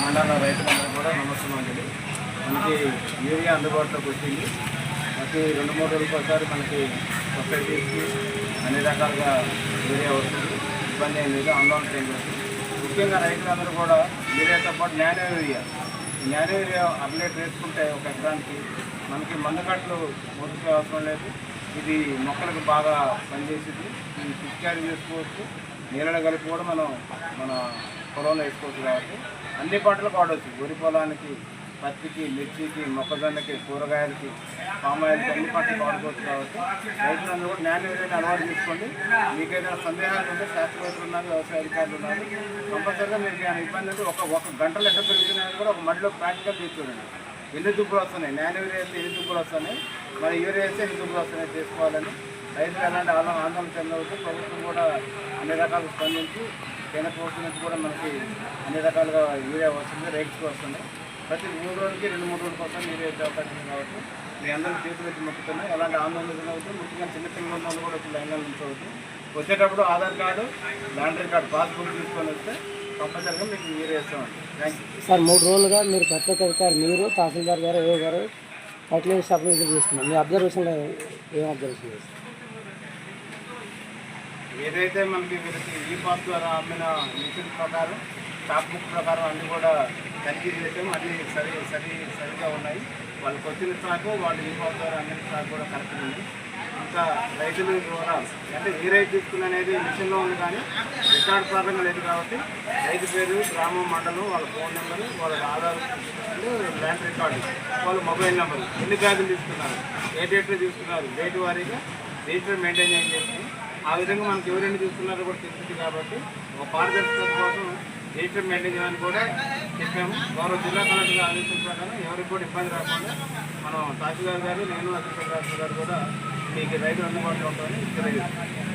మండల రైతులందరూ కూడా నమస్కారం అండి. మనకి యూరియా అందుబాటులోకి వచ్చింది. ప్రతి రెండు మూడు రోజులకు ఒకసారి మనకి సొసైటీస్కి అన్ని రకాలుగా యూరియా వస్తుంది. ఇబ్బంది ఏం లేదు ఆందోళన చెందుతుంది ముఖ్యంగా రైతులందరూ కూడా యూరియాతో పాటు నానో యూరియా. ఈ నానో యూరియా అప్డేట్ వేసుకుంటే ఒక ఎకరానికి మనకి మందు కట్టలు మొదటి అవసరం లేదు. ఇది మొక్కలకు బాగా పనిచేసింది. ఇది పిచికారీ చేసుకోవచ్చు. నీళ్ళలో కలిపి కూడా మనం మన పొలంలో వేసుకోవచ్చు కాబట్టి అన్ని పంటలు వాడవచ్చు వరి పొలానికి పత్తికి మిర్చికి మొక్కజొన్నకి కూరగాయలకి పామాయిల్కి అన్ని పంటలు వాడుకోవచ్చు కాబట్టి రైతులందరూ కూడా నాణ్య విధంగా అలవాటు చేసుకోండి మీకు ఏదైనా సందేహాలు ఉంటే శాస్త్రవేత్తలు ఉన్నారు వ్యవసాయ అధికారులు ఉన్నారు కంపల్సరీగా మీకు ఏమైనా ఇబ్బంది అంటే ఒక ఒక గంటలు ఎట్లా పెరుగుతున్నాయని కూడా ఒక మడిలో ప్రాక్టికల్ తీసుకోండి ఎన్ని దుబ్బులు వస్తున్నాయి? నాణ్య యూరియా వేస్తే ఎన్ని దుబ్బులు వస్తున్నాయి? మరి యూరియా వేస్తే ఎన్ని దుబ్బులు వస్తున్నాయి చేసుకోవాలని రైతులు ఎలాంటి ఆందోళన చెందవచ్చు ప్రభుత్వం కూడా అన్ని రకాలు స్పందించి కేంద్ర ప్రభుత్వం నుంచి కూడా మనకి అన్ని రకాలుగా యూరియా వస్తుంది రేట్స్ వస్తుంది. ప్రతి మూడు రోజులకి రెండు మూడు రోజుల కోసం యూరియా వచ్చే అవకాశం ఉంది కాబట్టి మీ అందరూ చేతులు వచ్చి మొక్కుతున్నాయి ఎలాంటి ఆందోళన చెందవద్దు ముఖ్యంగా చిన్నపిల్లలు ఉన్న వాళ్ళు కూడా వచ్చి లైన్లో ఉంచవద్దు వచ్చేటప్పుడు Aadhaar card laundry card passbook తీసుకొని వస్తే కంపల్సరీగా మీకు యూరియా ఇస్తామండి. థ్యాంక్ యూ సార్ మూడు రోజులుగా మీరు ప్రత్యేక అధికారి మీరు తహసీల్దార్ గారు ఏ గారు ఫర్టిలైజర్ సప్లై చేస్తున్నారు. మీ అబ్జర్వేషన్లో ఏం అబ్జర్వేషన్ చేస్తారు ఏదైతే మనకి వీళ్ళకి ఈ పాస్ ద్వారా అమ్మిన మిషన్ ప్రకారం స్టాక్ బుక్ ప్రకారం అన్నీ కూడా తనిఖీ చేసాం అన్నీ సరి సరి సరిగా ఉన్నాయి. వాళ్ళకి వచ్చిన స్టాక్ వాళ్ళు ఈ పాస్ ద్వారా అమ్మిన స్టాక్ కూడా కరెక్ట్ ఉంది. ఇంకా రైతుల ద్వారా అంటే ఏ రైతు తీసుకున్న అనేది మిషన్లో ఉంది కానీ రికార్డ్ ప్రాబ్లం లేదు కాబట్టి రైతు పేరు గ్రామం మండలం వాళ్ళ ఫోన్ నెంబరు వాళ్ళ ఆధార్ ల్యాండ్ రికార్డు వాళ్ళ మొబైల్ నెంబరు ఎన్ని బ్యాగులు తీసుకున్నారు ఏ డేట్లో తీసుకున్నారు డేట్ వారీగా రిజిస్టర్ మెయింటైన్ చేసి ఆ విధంగా మనకి ఎవరైనా చూస్తున్నారో కూడా తెలుస్తుంది కాబట్టి ఒక పారదర్శకత కోసం రిజిస్టర్ మెయింటైన్ చేయడానికి కూడా చెప్పాము. గౌరవ జిల్లా కలెక్టర్ గారి ఆదేశం ప్రకారం ఎవరికి కూడా ఇబ్బంది రాకుండా మనం తహసీల్దార్ గారు నేను అసిస్టెంట్ గారు కూడా మీకు రైతు అందుబాటులో ఉంటామని తెలియజేస్తాను